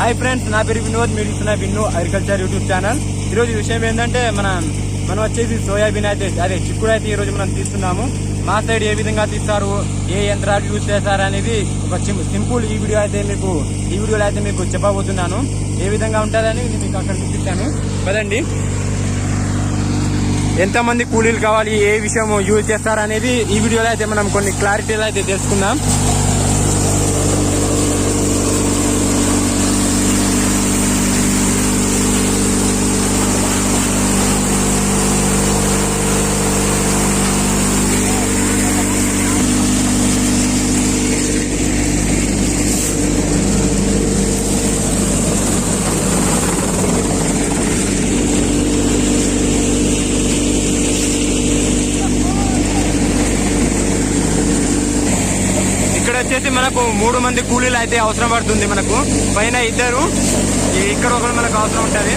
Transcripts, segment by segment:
Hi friends నా పేరు వినోద్ మీరు చూస్తున్న విన్ను అగ్రికల్చర్ యూట్యూబ్ ఛానల్. ఈరోజు విషయం ఏంటంటే మన మనం వచ్చేసి సోయాబీన్ అయితే అదే చిక్కుడు అయితే ఈరోజు మనం తీస్తున్నాము. మా సైడ్ ఏ విధంగా తీస్తారు ఏ యంత్రాలు యూజ్ చేస్తారు అనేది ఒక సింపుల్ ఈ వీడియో అయితే మీకు ఈ వీడియోలో అయితే మీకు చెప్పబోతున్నాను. ఏ విధంగా ఉంటుందని నేను మీకు అక్కడ చూపిస్తాను. పదండి. ఎంతమంది కూలీలు కావాలి ఏ విషయం యూజ్ చేస్తారు అనేది ఈ వీడియోలో అయితే మనం కొన్ని క్లారిటీలు అయితే తెలుసుకుందాం. వచ్చేసి మనకు మూడు మంది కూలీలు అయితే అవసరం పడుతుంది మనకు. పైన ఇద్దరు. ఇక్కడ ఒకరు మనకు అవసరం ఉంటుంది.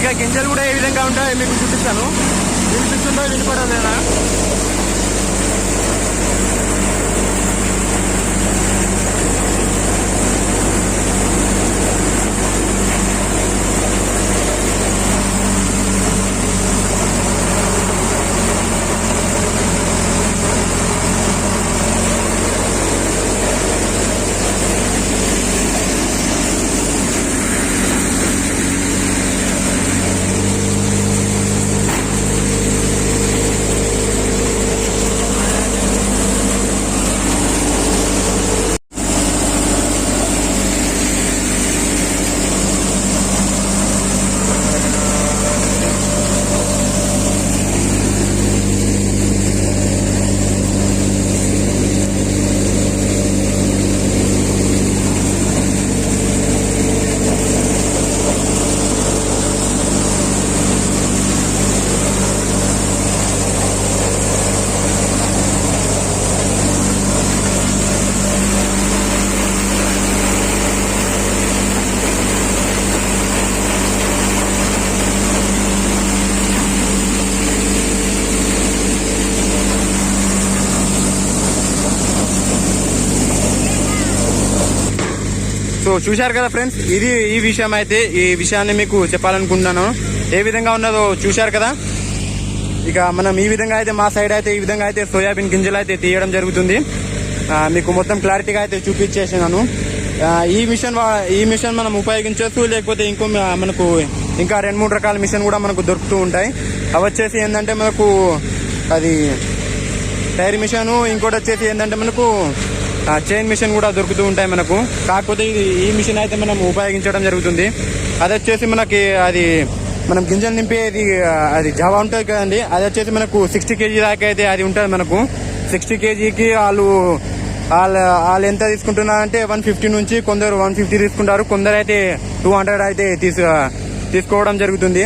ఇక గింజలు కూడా ఏ విధంగా ఉంటాయో మీకు చూపిస్తాను. వినిపిస్తుందో వినపడలేదా? సో చూశారు కదా ఫ్రెండ్స్? ఇది ఈ విషయం అయితే ఈ విషయాన్ని మీకు చెప్పాలనుకుంటున్నాను. ఏ విధంగా ఉన్నదో చూశారు కదా? ఇక మనం ఈ విధంగా అయితే మా సైడ్ అయితే ఈ విధంగా అయితే సోయాబీన్ గింజలు అయితే తీయడం జరుగుతుంది. మీకు మొత్తం క్లారిటీగా అయితే చూపించేసినాను. ఈ మిషన్ ఈ మిషన్ మనం ఉపయోగించవచ్చు లేకపోతే ఇంకో మనకు ఇంకా రెండు మూడు రకాల మిషన్ కూడా మనకు దొరుకుతూ ఉంటాయి. అవి వచ్చేసి ఏంటంటే మనకు అది టైర్ మిషన్ ఇంకోటి వచ్చేసి ఏంటంటే మనకు చైన్ మిషన్ కూడా దొరుకుతూ ఉంటాయి మనకు. కాకపోతే ఇది ఈ మిషన్ అయితే మనం ఉపయోగించడం జరుగుతుంది. అది వచ్చేసి మనకి అది మనం గింజలు నింపేది అది జావా ఉంటుంది కదండి. అది వచ్చేసి మనకు సిక్స్టీ కేజీ దాకా అయితే అది ఉంటుంది మనకు. సిక్స్టీ కేజీకి వాళ్ళు వాళ్ళు వాళ్ళు ఎంత తీసుకుంటున్నారంటే వన్ ఫిఫ్టీ నుంచి కొందరు వన్ ఫిఫ్టీ తీసుకుంటారు. కొందరు అయితే టూ హండ్రెడ్ అయితే తీసు తీసుకోవడం జరుగుతుంది.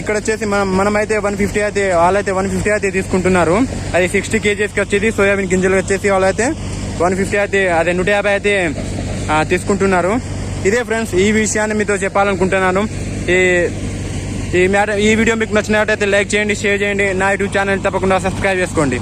ఇక్కడ వచ్చేసి మనం మనమైతే వన్ ఫిఫ్టీ అయితే వాళ్ళైతే వన్ ఫిఫ్టీ అయితే తీసుకుంటున్నారు. అది సిక్స్టీ కేజీస్కి వచ్చేది. సోయాబీన్ గింజలు వచ్చేసి వాళ్ళైతే వన్ ఫిఫ్టీ అయితే అదే నూట యాభై అయితే తీసుకుంటున్నారు. ఇదే ఫ్రెండ్స్ ఈ విషయాన్ని మీతో చెప్పాలనుకుంటున్నాను. ఈ ఈ మ్యాటర్ ఈ వీడియో మీకు నచ్చినట్టయితే లైక్ చేయండి షేర్ చేయండి. నా యూట్యూబ్ ఛానల్ తప్పకుండా సబ్స్క్రైబ్ చేసుకోండి.